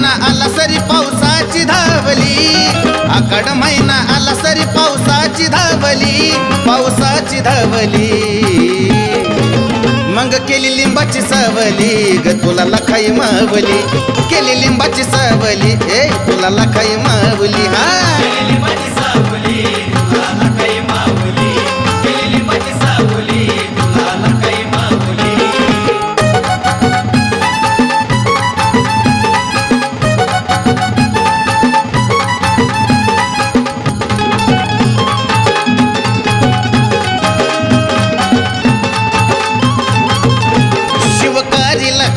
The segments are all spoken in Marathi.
महिना आला सरी पावसाची धावली. आकड महिना आला सरी पावसाची धावली. पावसाची धावली. मग केली लिंबाची सावली. ग तुला लखाई मावली. केली लिंबाची सावली. ए तुला लखाई मावली. हा.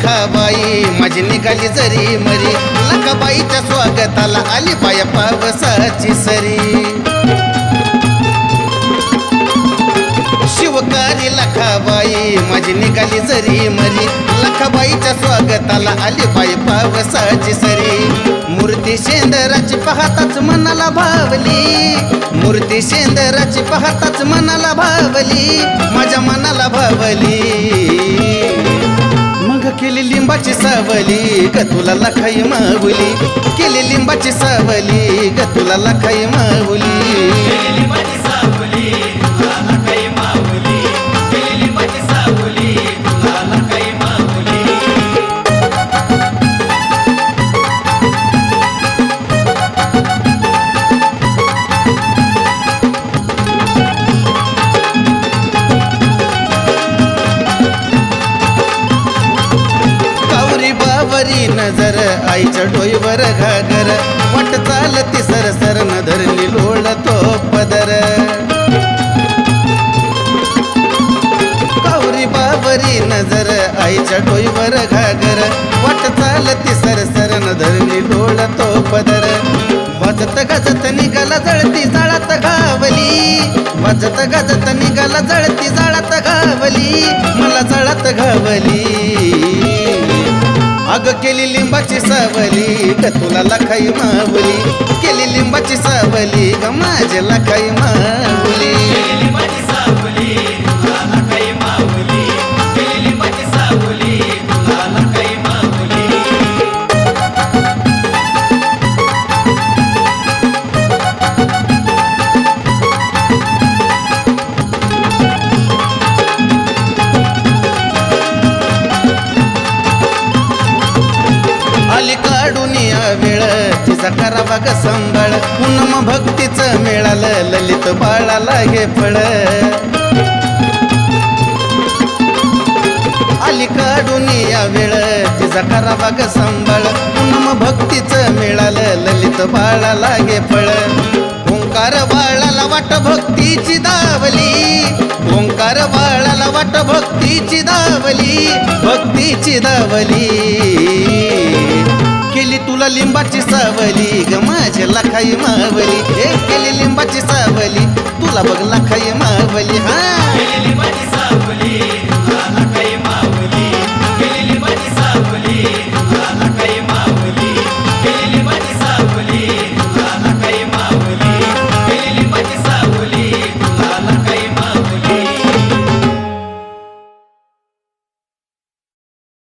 लखाबाई माझी निघाली जरी मरी. लखाबाईच्या स्वागताला आली बाया पावसाची सरी. शिवकारी लखाबाई माझी निघाली जरी मरी. लखाबाईच्या स्वागताला आली बाई पावसाची सरी. मूर्ती शेंदराची पाहताच मनाला भावली. मूर्ती शेंदराची पाहताच मनाला भावली. माझ्या मनाला भावली. केली लिंबाची सावली ग तुला लखाई माऊली केली लिंबाची सावली ग तुला लखाई माऊली कावरी नजर आईच्या डोईवर घागर. वाट चालती सर सर न धरली लोळतो पदर. कावरी बावरी नजर आईच्या डोईवर घागर. वाट चालती सर सर न धरली लोळतो पदर. वाजत गजत निघाला जळती जाळात घावली वाजत गजत निघाला जळती जाळात घावली मला जळात घावली अग केली लिंबाची सावली ग तुला लखाई मावली? केली लिंबाची सावली ग माझे लखाई मावली? करावा ग संबळ पूनम भक्तीचं मिळालं ललित बाळाला हे फळ. आली काढून या वेळ तिचा करावा ग संबळ पूनम भक्तीचं मिळालं ललित बाळाला हे फळ. ओंकार बाळाला वाट भक्तीची दावली. ओंकार बाळाला वाट भक्तीची दावली भक्तीची दावली. केलेली तुला लिंबाची सावली ग माझ्या लखाई मावली. हे केली लिंबाची सावली तुला बघ लखाई मावली हा.